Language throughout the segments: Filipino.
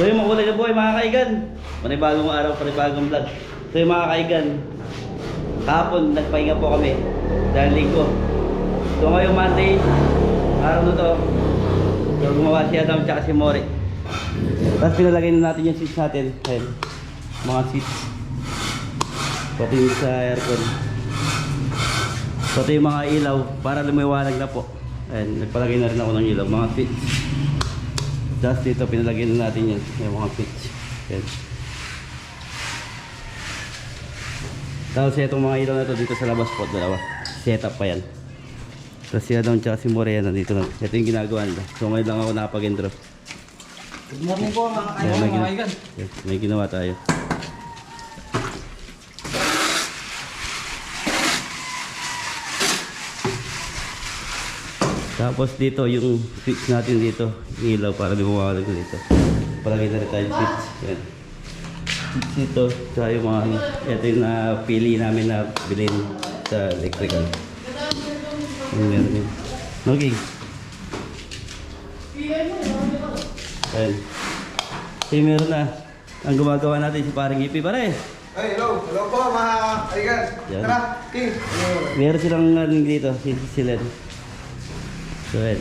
So yung makulay na buhay mga kaigan. Panibagong araw, panibagong vlog. So yung mga kaigan, kahapon nagpahinga po kami dahil linggo. So ngayong Monday, araw na to, so gumawa si Adam tsaka si Mori. Tapos pinalagay na natin yung seats natin. Ayan, mga seats. Pati yung sa aircon. Pati yung mga ilaw para lumiwanag na po. Ayan, nagpalagay na rin ako ng ilaw, mga seats. Just dito, pinalagay na natin yan. Yung mga pitch. Yan. Tapos itong mga ilaw na to dito sa labas po, dalawa. Setup pa yan. Tapos sila daw tsaka si Morea nandito na. Ito yung ginagawa nila. So ngayon lang ako napag-intro. Good morning po mga kaibigan. may, gina- may ginawa tayo. Tapos dito yung switch natin dito, ilaw para lumawanag dito. Palagay na rin tayo switch. Yan. Switch dito, tsaka yung mga, ito yung napili namin na bilhin sa electrical. Yung meron yun. Okay. Ayan. Okay, meron na. Ang gumagawa natin si parang ipi. Pare, Ay, hello. Hello po mga kaibigan. Yan. Tara, King. meron silang ano dito, si sila. So, ayan.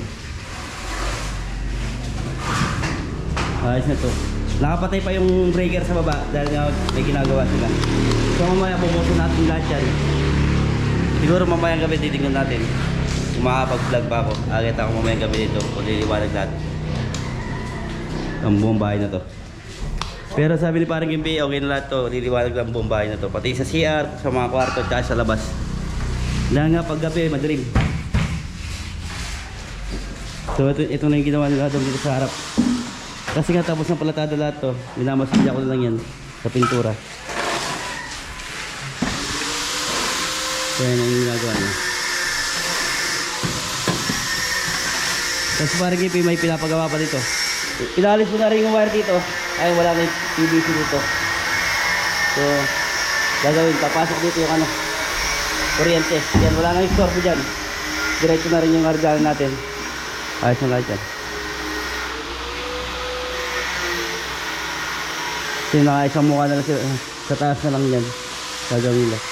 Ayos na to. Nakapatay pa yung breaker sa baba dahil nga may ginagawa sila. So mamaya pupuso natin lahat yan. Siguro mamayang gabi titingnan natin. Kung makakapag-vlog pa ako. Agad ako mamayang gabi dito kung liliwanag lahat. Ang buong bahay na to. Pero sabi ni parang Gimby, okay na lahat to. Liliwanag lang ang buong bahay na to. Pati sa CR, sa mga kwarto, tsaka sa labas. Dahil nga pag gabi, madilim. So ito, ito na yung ginawa nila doon dito sa harap. Kasi nga tapos ng palatada lahat to, minamasilya ko na lang yan sa pintura. So yan ang ginagawa niya. Tapos parang Gipi, may pinapagawa pa dito. Ilalis mo na rin yung wire dito. Ay, wala na yung PVC dito. So, gagawin, papasok dito yung ano, kuryente. Yan, wala na yung store dyan. Diretso na rin yung argano natin. Ayos na lahat yan. Kasi nakaisang mukha na lang sa, sa taas na lang yan. Gagawin lang.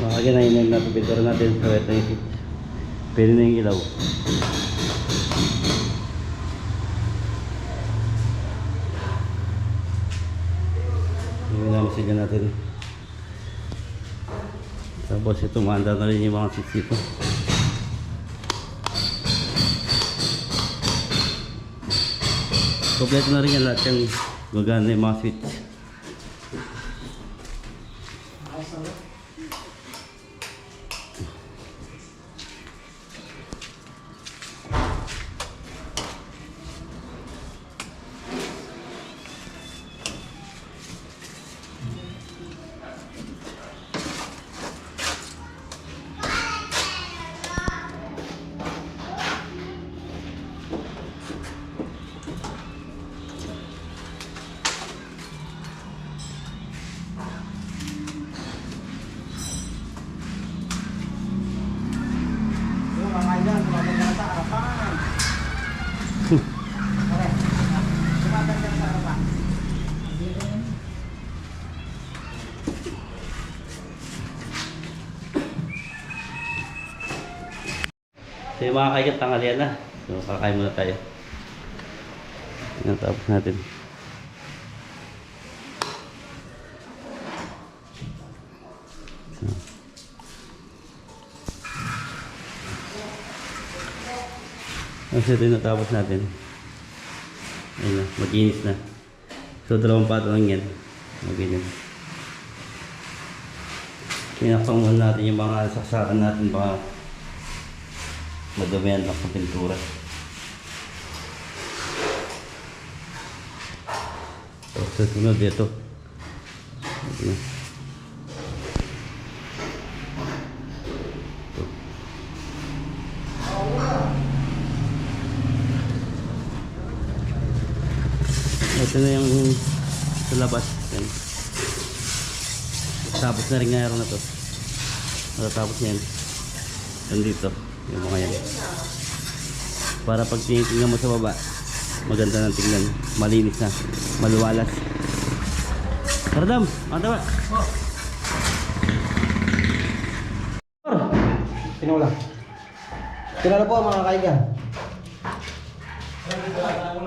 Mga ganahin na natin pintura natin wet na yung Pwede na yung ilaw. Yung namasilya natin. Tapos ito, maanda na rin yung mga seats dito. Kompleto na rin yan lahat yung gagana yung mga switch. Hello Thank you. So yung mga kaigat tanghalian na. So kakain muna tayo. Yan tapos natin. So. Kasi ito yung natapos natin. Ayun na, mag-inis na. So dalawang pato lang yan. Mag-inis. Pinakang natin yung mga saksakan natin baka Madumihan lang sa pintura. So, sa sunod ito. Ano? Ito na yung sa labas. Tapos na rin nga na to. Matatapos na yan. Nandito. Yung mga yan. Para pag tinitingnan mo sa baba, maganda ng tingnan. Malinis na. Maluwalas. Karadam, mga tawa. Tinola. Tinola po mga kaigan.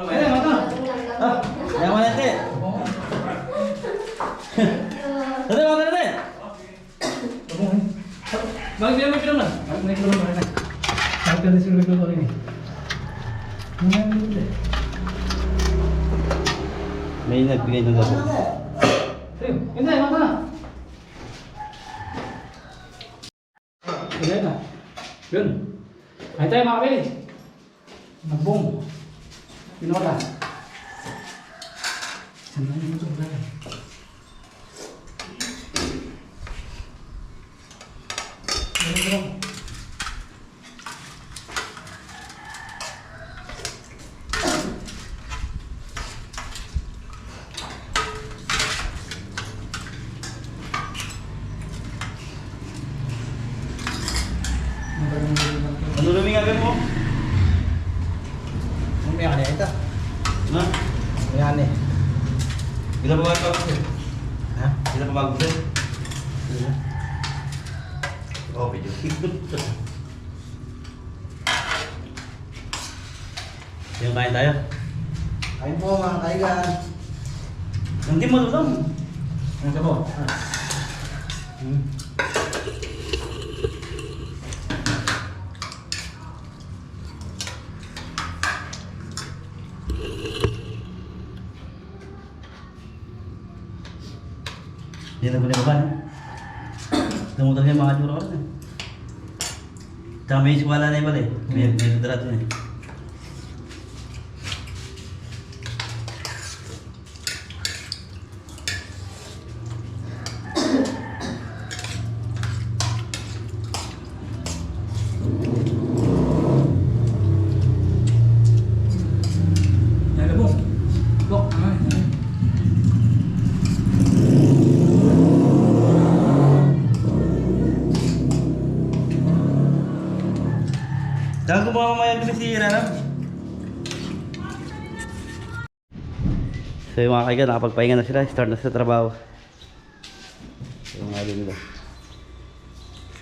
Eh, mata. Ah, yang mana nanti? Tadi mana nanti? Balik dia mikir na. Balik mikir na rin. Balik dia sila mikir na rin. May nagbigay ng labo. Hindi, mata na. Hindi na. Yun. Ay tayo mga kapatid. Nagbong. Tinola. Saan na yung ito ba? Ano lumingagin mo? Umiyak na ito. Ha? Umiyak na. Bila pa bago sir? Ha? Bila pa bago sir? Oh, video. Yung kain tayo. Kain po mga kaigan. Hindi mo alam. Ano sa po? Hmm. Hindi na boleh beban. Tunggu yung mga juro ko. Tsaka may wala na yung bali. May, may litrato si Rana. So yung mga kaigan, nakapagpahinga na sila, start na sa trabaho. So, yung mga nila.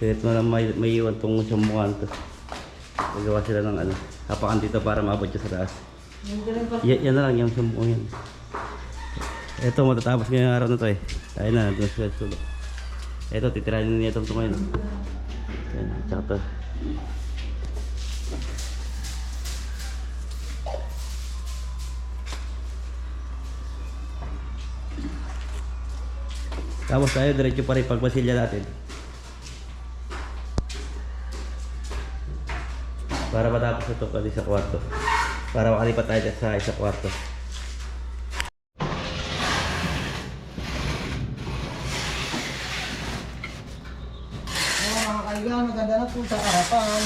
Ito na lang may, may iwan tong sumbukan to. Nagawa sila ng ano, hapakan dito para maabot siya sa taas. Y- yan na lang yung sumbukan yan. Ito matatapos ngayong araw na to eh. Ayun na, nandun sila sa sulok. Ito, titirahin na niya ito ito ngayon. Yan, tsaka to. Tapos tayo diretso pa rin pagbasilya natin. Para matapos ito pati sa kwarto. Para makalipat tayo sa isa kwarto. Oo, mga kaigan, maganda na po sa harapan.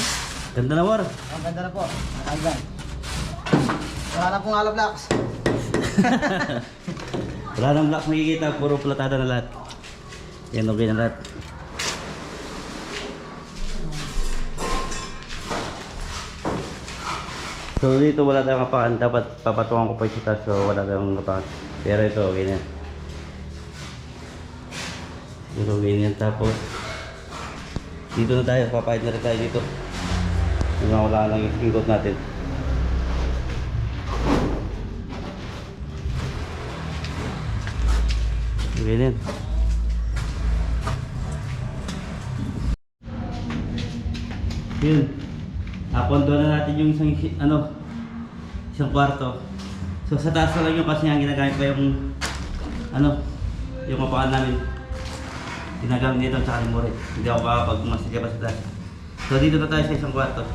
Ganda na war. Ang ganda na po, mga kaigan. Wala na pong hollow blocks. Wala nang black makikita, puro platada na lahat. Yan okay na lahat. So dito wala tayong kapakan, dapat papatungan ko pa yung taas, so wala tayong kapakan. Pero ito okay na. yan. Ito okay na yan. Tapos dito na tayo, papahid na rin tayo dito. Yung wala lang yung singkot natin. Okay na yan. Yun. Apondo na natin yung isang, ano, isang kwarto. So sa taas na lang yung kasi ang ginagamit pa yung, ano, yung kapakan namin. Ginagamit dito sa kalimore. Hindi ako makakapag masilya pa sa taas. So dito na tayo sa isang kwarto.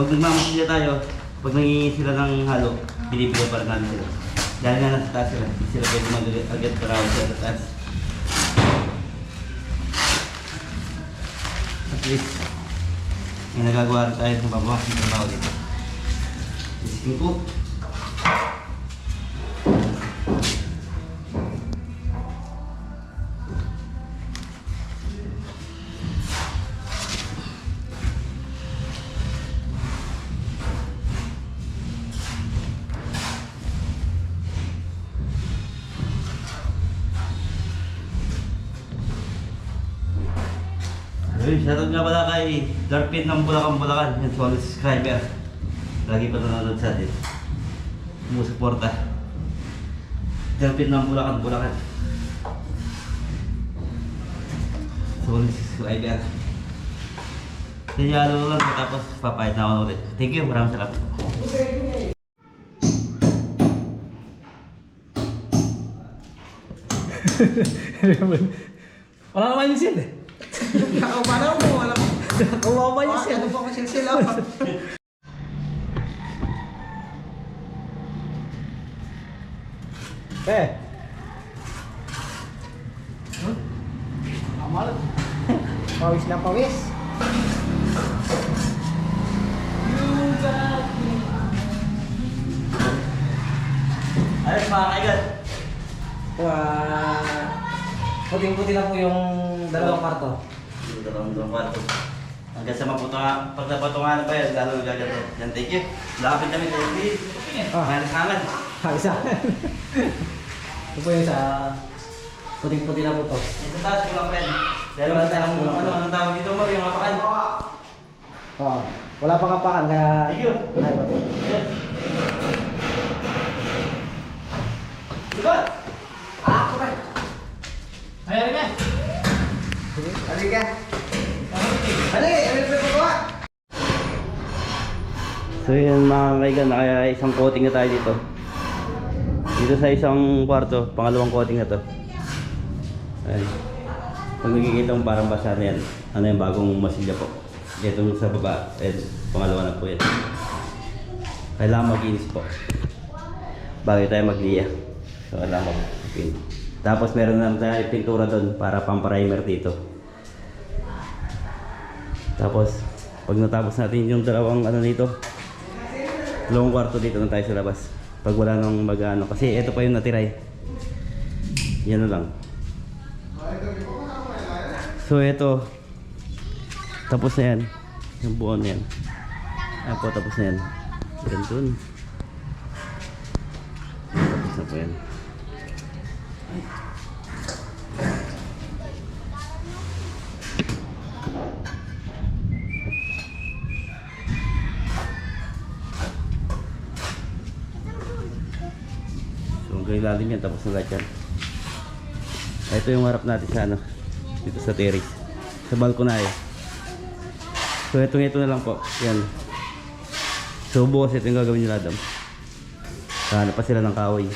pag nagmamasilya tayo, pag nangingi sila ng halo, binibigyan pa rin namin sila. Dahil nga nasa taas sila, hindi sila pwede mag-agad para sila sa taas. At least, may nagagawa tayo sa baba ng trabaho dito. Isipin ko, Darpin ng Bulacan Bulacan, yung solid subscriber. Lagi pa nanonood sa atin. Sumusuporta. Darpin ng Bulacan Bulacan. Solid subscriber. Sinyalo lang tapos papayad na ako na ulit. Thank you, maraming salamat. Wala naman yung seal eh. Nakapanaw mo, wala ko. Kawawa yung seal. Ano pa kasi sila? Eh. Pawis na pawis. Ayos mga kaigan. Wah. Puting-puti na po yung dalawang kwarto. Dalawang dalawang kwarto. Hanggang sa maputunga, pag napatungahan pa yan, lalo gaganda. Yan, thank you. Lapit kami sa hindi. Ah. Mahal sa amin. Ha, isa. Ito po yung sa puting-puti na po to. Yung sa taas, kulang pa yan. Dahil wala tayong, ano, anong tawag dito mo, yung apakan. Oh, wala pang kapakan kaya... Thank you. Ay? Yes. Diba? Ayan rin eh. Halika. Halika, ano yung pagkawa? So yun mga kaigan, kaya isang coating na tayo dito. Dito sa isang kwarto, pangalawang coating na to. Ayan. Pag nakikita mo parang basa na yan, ano yung bagong masilya po. Ito sa baba, eh, pangalawa na po yan. Kailangan mag-inis po. Bago tayo magliya. So kailangan mag-pin. Tapos meron na tayo pintura doon para pang-primer dito. Tapos, pag natapos natin yung dalawang ano nito, dalawang kwarto dito na tayo sa labas. Pag wala nang mag-ano. Kasi ito pa yung natira eh. Yan na lang. So ito, tapos na yan. Yung buo na yan. Po, tapos na yan. Yan dun. Tapos na po yan. So hanggang ilalim yan, tapos na lahat yan. Ito yung harap natin sa ano, dito sa terrace. Sa balkonahe. So itong ito na lang po, yan. So bukas ito yung gagawin nila Adam. Hanap pa sila ng kahoy.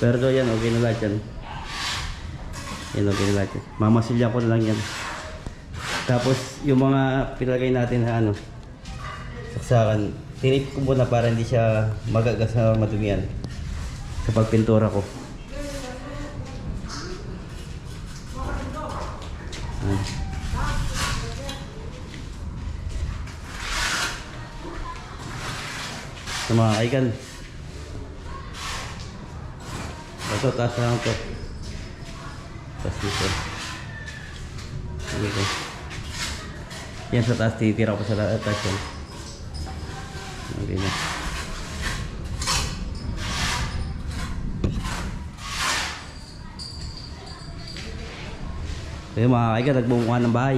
Pero do yan, okay na lahat yan. Yan, okay na lahat yan. Mamasilya ko na lang yan. Tapos yung mga pinalagay natin na ano, saksakan, tinip ko muna para hindi siya magagas na madumihan sa pagpintura ko. Ayan. Sa mga kaigan. Ito, taas na lang ito. Taas dito. Dito. Yan sa taas, titira ko sa la- taas yan. Okay na. Kaya mga kaigan, nagbumuha ng bahay.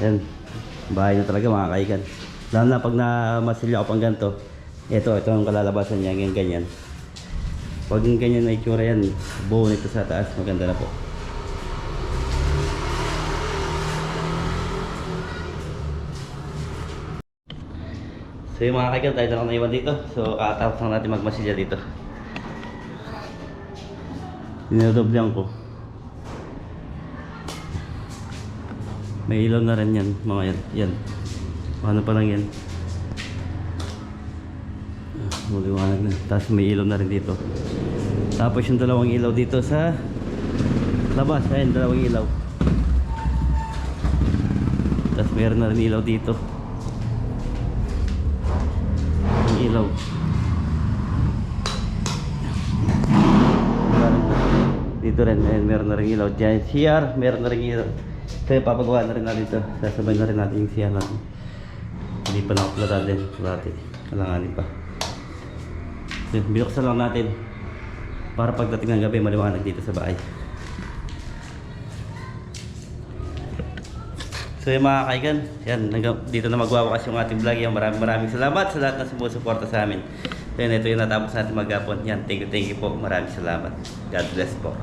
Yan. Bahay na talaga mga kaigan. Lalo na pag namasilya ko pang ganito. Ito, ito ang kalalabasan niya, ganyan ganyan. Pag ganyan na itsura yan, buo nito sa taas, maganda na po. So yung mga kaigan, tayo na lang dito. So kakatapos lang natin magmasilya dito. Dinodoblehan ko. May ilaw na rin yan, mga yan. yan. Paano pa lang yan? Ah, Maliwanag na. Tapos may ilaw na rin dito. Tapos yung dalawang ilaw dito sa labas. Ayan, dalawang ilaw. Tapos meron na rin ilaw dito. Yung ilaw. Dito rin, ayan, meron na rin ilaw. Diyan, CR, meron na rin ilaw. Kaya papagawa na rin natin ito. Sasabay na rin natin yung CR natin. Hindi pa nakaplata din. Dati. Kalanganin pa. So, binuksan lang natin. Para pagdating ng gabi, maliwanag dito sa bahay. So yung mga kaigan, yan, dito na magwawakas yung ating vlog. Yan, maraming maraming salamat sa lahat na sumusuporta sa amin. So yan, ito yung natapos natin maghapon. Yan, thank you, thank you po. Maraming salamat. God bless po.